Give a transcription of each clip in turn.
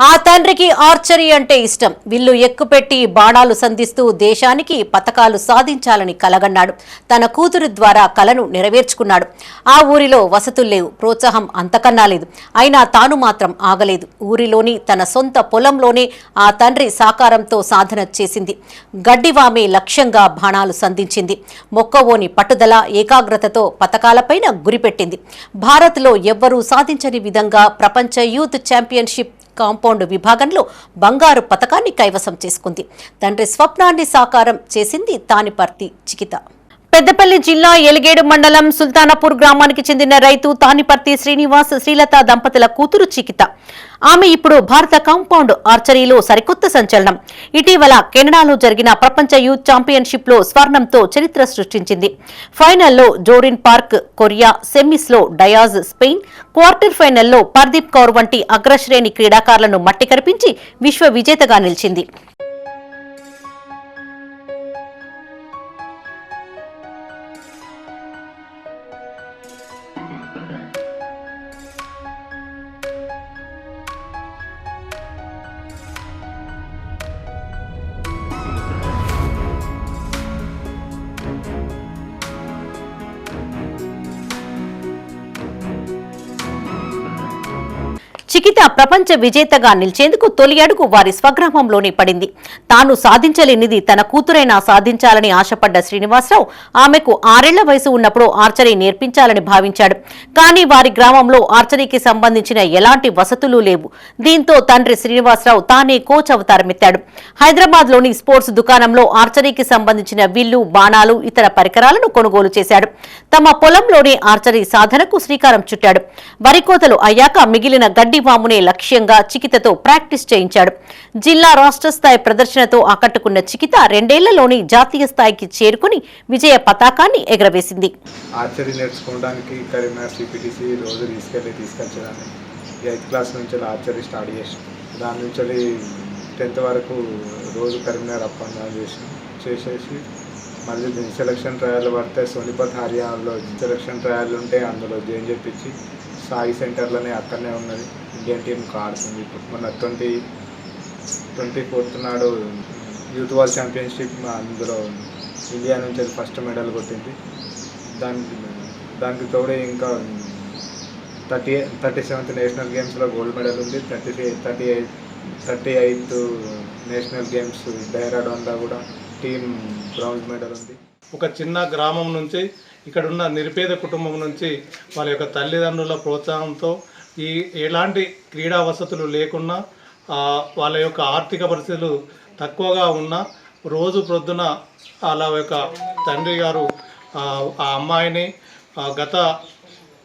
ఆ తండ్రికి ఆర్చరీ అంటే ఇష్టం. విల్లు ఎక్కుపెట్టి బాణాలు సంధిస్తూ దేశానికి పతకాలు సాధించాలని కలగన్నాడు. తన కూతురు ద్వారా కలను నెరవేర్చుకున్నాడు. ఆ ఊరిలో వసతులు లేవు. ప్రోత్సాహం అంతకన్నా లేదు. అయినా తాను మాత్రం ఆగలేదు. ఊరిలోని తన సొంత పొలంలోనే ఆ తండ్రి సాకారంతో సాధన చేసింది. గడ్డివామే లక్ష్యంగా బాణాలు సంధించింది. మొక్కవోని పట్టుదల ఏకాగ్రతతో పతకాలపైన గురిపెట్టింది. భారత్లో ఎవ్వరూ సాధించని విధంగా ప్రపంచ యూత్ ఛాంపియన్షిప్ కాంపౌండ్ విభాగంలో బంగారు పతకాన్ని కైవసం చేసుకుంది. తండ్రి స్వప్నాన్ని సాకారం చేసింది తానిపర్తి చికిత. పెద్దపల్లి జిల్లా ఎలిగేడు మండలం సుల్తానాపూర్ గ్రామానికి చెందిన రైతు తానిపర్తి శ్రీనివాస్ శ్రీలత దంపతుల కూతురు చికిత. ఆమె ఇప్పుడు భారత కాంపౌండ్ ఆర్చరీలో సరికొత్త సంచలనం. ఇటీవల కెనడాలో జరిగిన ప్రపంచ యూత్ ఛాంపియన్షిప్లో స్వర్ణంతో చరిత్ర సృష్టించింది. ఫైనల్లో జోరిన్ పార్క్ కొరియా సెమీస్లో డయాజ్ స్పెయిన్ క్వార్టర్ ఫైనల్లో పర్దీప్ కౌర్ వంటి అగ్రశ్రేణి క్రీడాకారులను మట్టి కరిపించి విశ్వ విజేతగా నిలిచింది. చికిత ప్రపంచ విజేతగా నిలిచేందుకు తొలి అడుగు వారి స్వగ్రామంలోనే పడింది. తాను సాధించలేనిది తన కూతురైనా సాధించాలని ఆశపడ్డ శ్రీనివాసరావు ఆమెకు ఆరేళ్ళ వయసు ఉన్నప్పుడు ఆర్చరీ నేర్పించాలని భావించాడు. కానీ వారి గ్రామంలో ఆర్చరీకి సంబంధించిన ఎలాంటి వసతులు లేవు. దీంతో తండ్రి శ్రీనివాసరావు తానే కోచ్ అవతారమెత్తాడు హైదరాబాద్లోని స్పోర్ట్స్ దుకాణంలో ఆర్చరీకి సంబంధించిన విల్లు బాణాలు ఇతర పరికరాలను కొనుగోలు చేశాడు. తమ పొలంలోనే ఆర్చరీ సాధనకు శ్రీకారం చుట్టాడు. వరి కోతలు అయ్యాక మిగిలిన గడ్డి వామునే లక్ష్యంగా చికితతో ప్రాక్టీస్ చేయించాడు. జిల్లా రాష్ట్ర స్థాయి ప్రదర్శనతో ఆకట్టుకున్న చికిత రెండేళ్ళలోని జాతీయ స్థాయికి చేరుకుని విజయ పతాకాన్ని ఎగరవేసింది. ఆర్చరీ నేర్చుకోవడానికి కరీంనగర్ సిపిటిసి రోజు తీసుకెళ్ళి తీసుకొచ్చేదాన్ని ఎయిత్ క్లాస్ నుంచి ఆర్చరీ స్టార్ట్ చేసి దాని నుంచి టెన్త్ వరకు రోజు కరీంనగర్ అప్ అండ్ డౌన్ చేసి చేసేసి మళ్ళీ సెలక్షన్ ట్రయల్ పడితే సోనిపత్ హర్యానాలో సెలక్షన్ ట్రయల్ ఉంటే అందులో జాయిన్ చెప్పించి సాయి సెంటర్లోనే అక్కడనే ఉన్నది. ఇండియన్ టీం ఆడుతుంది ఇప్పుడు మొన్న ట్వంటీ ట్వంటీ ఫోర్త్ నాడు యూత్ వరల్డ్ ఛాంపియన్షిప్ అందులో ఇండియా నుంచి అది ఫస్ట్ మెడల్ కొట్టింది. దానికి దానికి తోడే ఇంకా థర్టీ థర్టీ సెవెంత్ నేషనల్ గేమ్స్లో గోల్డ్ మెడల్ ఉంది. Thirty thirty eight thirty eighth national games డైరాడోన్లో కూడా టీమ్ బ్రౌన్స్ మెడల్ ఉంది. ఒక చిన్న గ్రామం నుంచి ఇక్కడ ఉన్న నిరుపేద కుటుంబం నుంచి వాళ్ళ యొక్క తల్లిదండ్రుల ప్రోత్సాహంతో ఈ ఎలాంటి క్రీడా వసతులు లేకున్నా వాళ్ళ యొక్క ఆర్థిక పరిస్థితులు తక్కువగా ఉన్నా రోజు ప్రొద్దున వాళ్ళ యొక్క తండ్రి గారు ఆ, అమ్మాయిని గత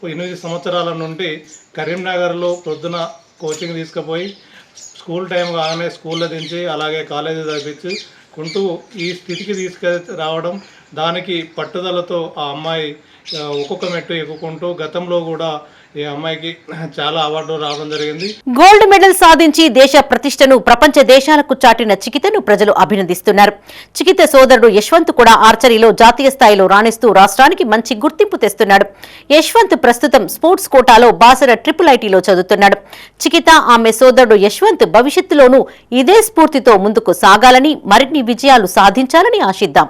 ఎనిమిది సంవత్సరాల నుండి కరీంనగర్లో ప్రొద్దున కోచింగ్ తీసుకుపోయి స్కూల్ టైం కాగానే స్కూల్లో దించి అలాగే కాలేజీ తగ్గించి కుంటూ ఈ స్థితికి తీసుకు రావడం దానికి పట్టుదలతో ఆ అమ్మాయి ఒక్కొక్క మెట్టు ఎక్కుకుంటూ గతంలో కూడా ఈ అమ్మాయికి చాలా అవార్డు రావడం జరిగింది. గోల్డ్ మెడల్ సాధించి దేశ ప్రతిష్టను ప్రపంచ దేశాలకు చాటిన చికితను ప్రజలు అభినందిస్తున్నారు. చికిత సోదరుడు యశ్వంత్ కూడా ఆర్చరీలో జాతీయ స్థాయిలో రాణిస్తూ రాష్ట్రానికి మంచి గుర్తింపు తెస్తున్నాడు. యశ్వంత్ ప్రస్తుతం స్పోర్ట్స్ కోటాలో బాసర ట్రిపుల్ ఐటీలో చదువుతున్నాడు. చికిత ఆమె సోదరుడు యశ్వంత్ భవిష్యత్తులోనూ ఇదే స్ఫూర్తితో ముందుకు సాగాలని మరిన్ని విజయాలు సాధించాలని ఆశిద్దాం.